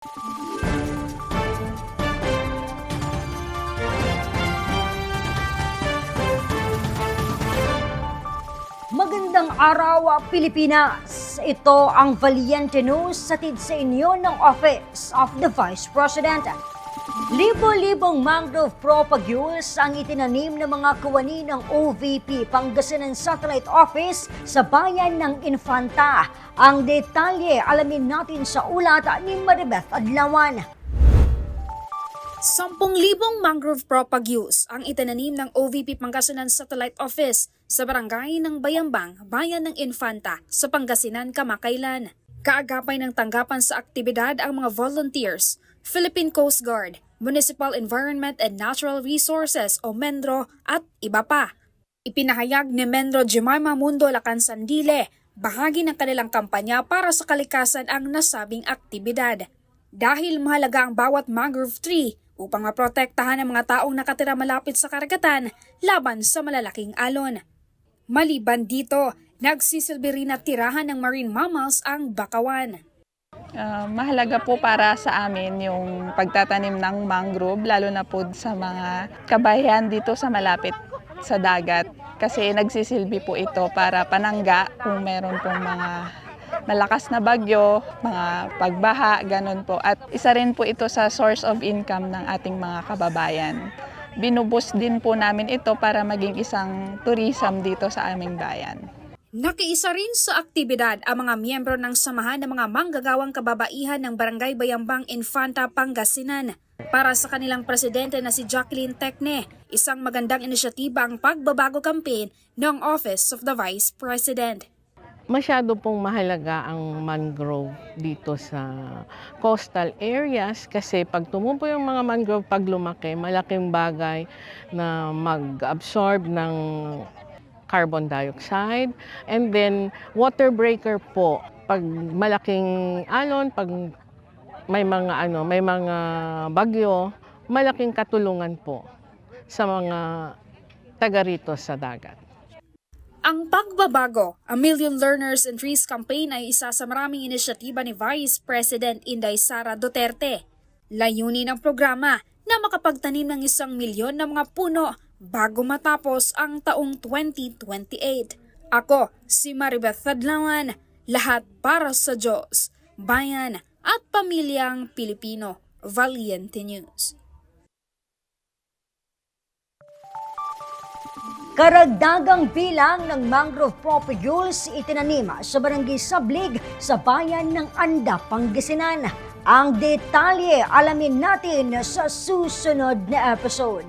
Magandang araw, Pilipinas! Ito ang Valiente News satid sa inyo ng Office of the Vice President. Libo-libong mangrove propagules ang itinanim ng mga kawani ng OVP Pangasinan Satellite Office sa bayan ng Infanta. Ang detalye alamin natin sa ulat ni Maribeth Adlawan. 10,000 mangrove propagules ang itinanim ng OVP Pangasinan Satellite Office sa barangay ng Bayambang, Bayan ng Infanta sa Pangasinan, Kamakailan. Kaagapay ng tanggapan sa aktibidad ang mga volunteers, Philippine Coast Guard, Municipal Environment and Natural Resources o MENDRO at iba pa. Ipinahayag ni Menro Jemima Mundo Lacan Sandile, bahagi ng kanilang kampanya para sa kalikasan ang nasabing aktibidad. Dahil mahalaga ang bawat mangrove tree upang maprotektahan ang mga taong nakatira malapit sa karagatan laban sa malalaking alon. Maliban dito, nagsisilbi rin na tirahan ng marine mammals ang bakawan. Ah, mahalaga po para sa amin yung pagtatanim ng mangrove, lalo na po sa mga kabayan dito sa malapit sa dagat. Kasi nagsisilbi po ito para panangga kung meron pong mga malakas na bagyo, mga pagbaha, ganun po. At isa rin po ito sa source of income ng ating mga kababayan. Binubus din po namin ito para maging isang tourism dito sa aming bayan. Nakiisa rin sa aktibidad ang mga miyembro ng samahan ng mga manggagawang kababaihan ng Barangay Bayambang Infanta, Pangasinan. Para sa kanilang presidente na si Jacqueline Tecne, isang magandang inisyatiba ang pagbabago campaign ng Office of the Vice President. masyado pong mahalaga ang mangrove dito sa coastal areas kasi pag tumubo yung mga mangrove pag lumaki, malaking bagay na mag-absorb ng carbon dioxide and then water breaker po pag malaking alon pag may mga ano may mga bagyo malaking katulungan po sa mga taga rito sa dagat Ang pagbabago, a Million Learners and Trees campaign ay isa sa maraming inisyatiba ni Vice President Inday Sara Duterte. Layunin ng programa na makapagtanim ng isang milyon ng mga puno bago matapos ang taong 2028. Ako, si Maribeth Tadlawan, lahat para sa Diyos, bayan at pamilyang Pilipino. Valiente News. Karagdagang bilang ng mangrove propagules itinanim sa barangay Sablig sa bayan ng Anda, Pangasinan. Ang detalye alamin natin sa susunod na episode.